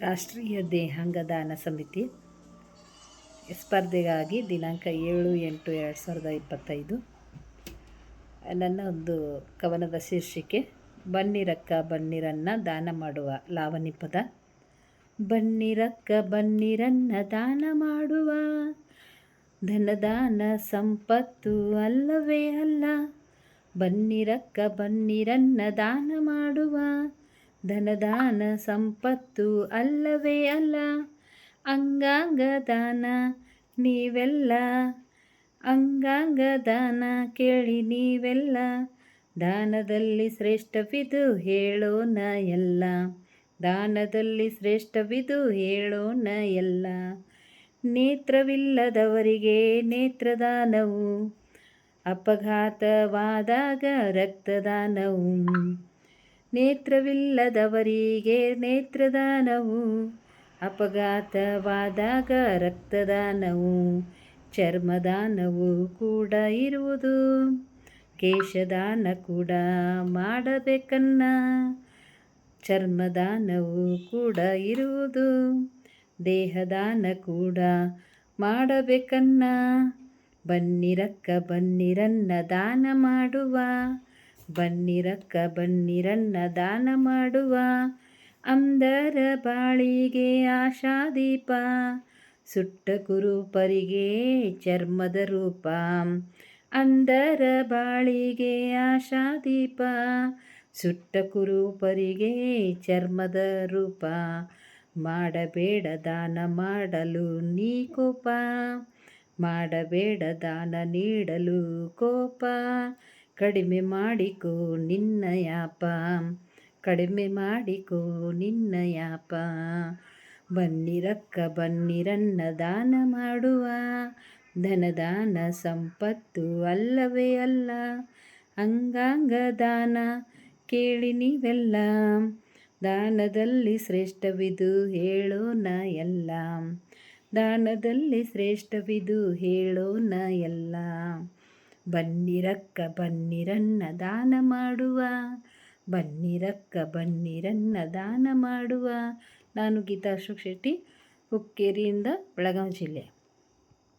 ರಾಷ್ಟ್ರೀಯ ದೇಹಾಂಗ ದಾನ ಸಮಿತಿ ಸ್ಪರ್ಧೆಗಾಗಿ ದಿನಾಂಕ ಏಳು ಎಂಟು ಎರಡು ಸಾವಿರದ ಇಪ್ಪತ್ತೈದು. ನನ್ನ ಒಂದು ಕವನದ ಶೀರ್ಷಿಕೆ, ಬನ್ನಿರಕ್ಕ ಬನ್ನಿರನ್ನ ದಾನ ಮಾಡುವ ಲಾವಣಿ ಪದ ಬನ್ನಿರಕ್ಕ ಬನ್ನಿರನ್ನ ದಾನ ಮಾಡುವ. ಧನದಾನ ಸಂಪತ್ತು ಅಲ್ಲವೇ ಅಲ್ಲ. ಬನ್ನಿರಕ್ಕ ಬನ್ನಿರನ್ನ ದಾನ ಮಾಡುವ. ಧನದಾನ ಸಂಪತ್ತು ಅಲ್ಲವೇ ಅಲ್ಲ? ಅಂಗಾಂಗ ದಾನ ನೀವೆಲ್ಲ? ಅಂಗಾಂಗ ದಾನ ಕೇಳಿ ನೀವೆಲ್ಲ? ದಾನದಲ್ಲಿ ಶ್ರೇಷ್ಠವಿದು ಹೇಳೋಣ ಎಲ್ಲ. ದಾನದಲ್ಲಿ ಶ್ರೇಷ್ಠವಿದು ಹೇಳೋಣ ಎಲ್ಲ. ನೇತ್ರವಿಲ್ಲದವರಿಗೆ ನೇತ್ರದಾನವು. ಅಪಘಾತವಾದಾಗ ರಕ್ತದಾನವು. ನೇತ್ರವಿಲ್ಲದವರಿಗೆ ನೇತ್ರದಾನವು, ಅಪಘಾತವಾದಾಗ ರಕ್ತದಾನವು, ಚರ್ಮದಾನವು ಕೂಡ ಇರುವುದು. ಕೇಶದಾನ ಕೂಡ ಮಾಡಬೇಕನ್ನ, ಚರ್ಮದಾನವು ಕೂಡ ಇರುವುದು. ದೇಹದಾನ ಕೂಡ ಮಾಡಬೇಕನ್ನ, ಬನ್ನಿರಕ್ಕ ಬನ್ನಿರನ್ನ ದಾನ ಮಾಡುವ ಬನ್ನಿರಕ್ಕ ಬನ್ನಿರನ್ನ ದಾನ ಮಾಡುವ. ಅಂದರ ಬಾಳಿಗೆ ಆಶಾದೀಪ ಸುಟ್ಟ ಕುರುಪರಿಗೆ ಚರ್ಮದ ರೂಪ. ಅಂದರ ಬಾಳಿಗೆ ಆಶಾದೀಪ ಸುಟ್ಟ ಕುರುಪರಿಗೆ ಚರ್ಮದ ರೂಪ. ಮಾಡಬೇಡ ದಾನ ಮಾಡಲು ನೀ ಕೋಪ. ಮಾಡಬೇಡ ದಾನ ನೀಡಲು ಕೋಪ. ಕಡಿಮೆ ಮಾಡಿಕೋ ನಿನ್ನ ಯಾಪ. ಕಡಿಮೆ ಮಾಡಿಕೋ ನಿನ್ನ ಯಾಪ. ಬನ್ನಿರಕ್ಕ ಬನ್ನಿರನ್ನ ದಾನ ಮಾಡುವ. ಧನದಾನ ಸಂಪತ್ತು ಅಲ್ಲವೇ ಅಲ್ಲ. ಅಂಗಾಂಗ ದಾನ ಕೇಳಿ ನೀವೆಲ್ಲ. ದಾನದಲ್ಲಿ ಶ್ರೇಷ್ಠವಿದು ಹೇಳೋಣ ಎಲ್ಲ. ದಾನದಲ್ಲಿ ಶ್ರೇಷ್ಠವಿದು ಹೇಳೋಣ ಎಲ್ಲ. ಬನ್ನಿರಕ್ಕ ಬನ್ನಿರನ್ನ ದಾನ ಮಾಡುವ. ಬನ್ನಿರಕ್ಕ ಬನ್ನಿರನ್ನ ದಾನ ಮಾಡುವ. ನಾನು ಗೀತಾ ಅಶೋಕ್ ಶೆಟ್ಟಿ, ಹುಕ್ಕೇರಿಯಿಂದ ಬೆಳಗಾವಿ ಜಿಲ್ಲೆ.